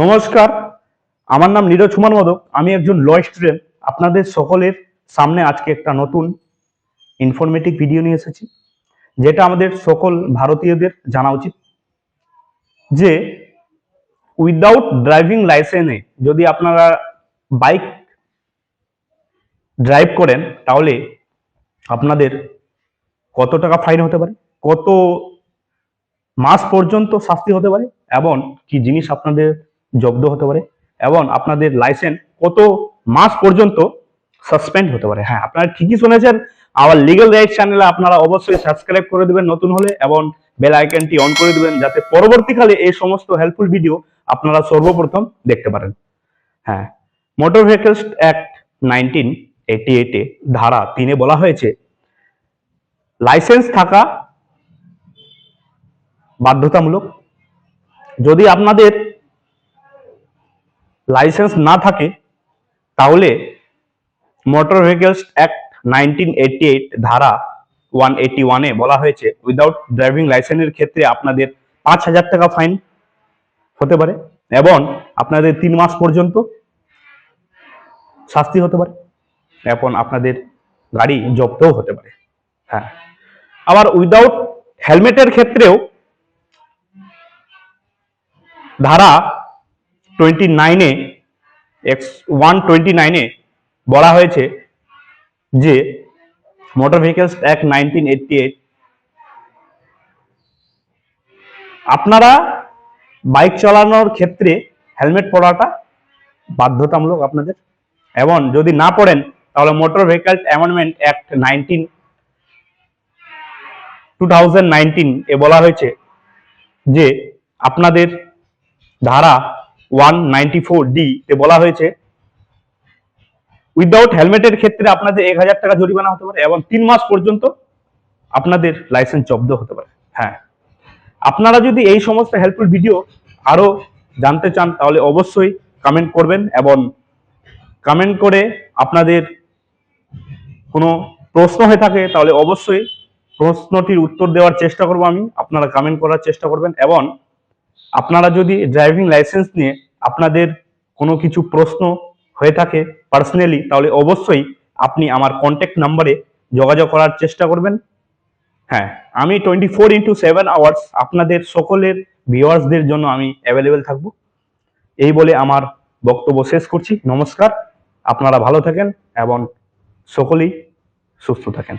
নমস্কার, আমার নাম নীরজ কুমার মদক, আমি একজন ল স্টুডেন্ট আপনাদের সকলের সামনে আজকে একটা নতুন ইনফরমেটিভ ভিডিও নিয়ে এসেছি, যেটা আমাদের সকল ভারতীয়দের জানা উচিত, যে উইদাউট ড্রাইভিং লাইসেন্সে যদি আপনারা বাইক ড্রাইভ করেন, তাহলে আপনাদের কত টাকা ফাইন হতে পারে? কত মাস পর্যন্ত শাস্তি হতে পারে? এবং কি জিনিস আপনাদের জব্দ হতে পারে এবং আপনাদের লাইসেন্স কত মাস পর্যন্ত সাসপেন্ড হতে পারে। হ্যাঁ আপনারা ঠিকই শুনেছেন। আমার লিগ্যাল রাইট চ্যানেলে আপনারা অবশ্যই সাবস্ক্রাইব করে দেবেন নতুন হলে এবং বেল আইকনটি অন করে দেবেন যাতে পরবর্তীকালে এই সমস্ত হেল্পফুল ভিডিও আপনারা সর্বপ্রথম দেখতে পারেন। হ্যাঁ motor vehicles act nineteen eighty এইটে ধারা তিনে বলা হয়েছে লাইসেন্স থাকা বাধ্যতামূলক। যদি আপনাদের লাইসেন্স না থাকে, তাহলে motor vehicles act nineteen eighty eight ধারা ওয়ান এইটি ওয়ানে বলা হয়েছে উইদাউট ড্রাইভিং লাইসেন্সের ক্ষেত্রে আপনাদের পাঁচ হাজার টাকা ফাইন হতে পারে এবং আপনাদের তিন মাস পর্যন্ত শাস্তি হতে পারে এবং আপনাদের গাড়ি জব্দও হতে পারে। হ্যাঁ। আবার উইদাউট হেলমেটের ক্ষেত্রেও ধারা টোয়েন্টি নাইনে এক্স ওয়ান টোয়েন্টি নাইনে বলা হয়েছে যে motor vehicles act nineteen eighty eight আপনারা বাইক চালানোর ক্ষেত্রে হেলমেট পরাটা বাধ্যতামূলক আপনাদের। এবং যদি না পড়েন, তাহলে motor vehicle amendment act nineteen two A বলা হয়েছে যে আপনাদের ধারা ওয়ান নাইনটি ফোর ডি তে বলা হয়েছে। উইদাউট হেলমেটের ক্ষেত্রে আপনাদের এক হাজার টাকা জরিমানা হতে পারে এবং তিন মাস পর্যন্ত আপনাদের লাইসেন্স জব্দ হতে পারে। হ্যাঁ। আপনারা যদি এই সমস্ত হেল্পফুল ভিডিও আরও জানতে চান, তাহলে অবশ্যই কমেন্ট করবেন এবং কমেন্ট করে আপনাদের কোনো প্রশ্ন হয়ে থাকে, তাহলে অবশ্যই প্রশ্নটির উত্তর দেওয়ার চেষ্টা করব আমি। আপনারা কমেন্ট করার চেষ্টা করবেন এবং আপনারা যদি ড্রাইভিং লাইসেন্স নিয়ে আপনাদের কোনো কিছু প্রশ্ন হয়ে থাকে পার্সোনালি তাহলে অবশ্যই আপনি আমার কন্ট্যাক্ট নাম্বারে যোগাযোগ করার চেষ্টা করবেন। হ্যাঁ আমি twenty four into seven hours আপনাদের সকলের ভিউয়ার্সদের জন্য আমি অ্যাভেলেবেল থাকব। এই বলে আমার বক্তব্য শেষ করছি। নমস্কার, আপনারা ভালো থাকেন এবং সকলেই সুস্থ থাকেন।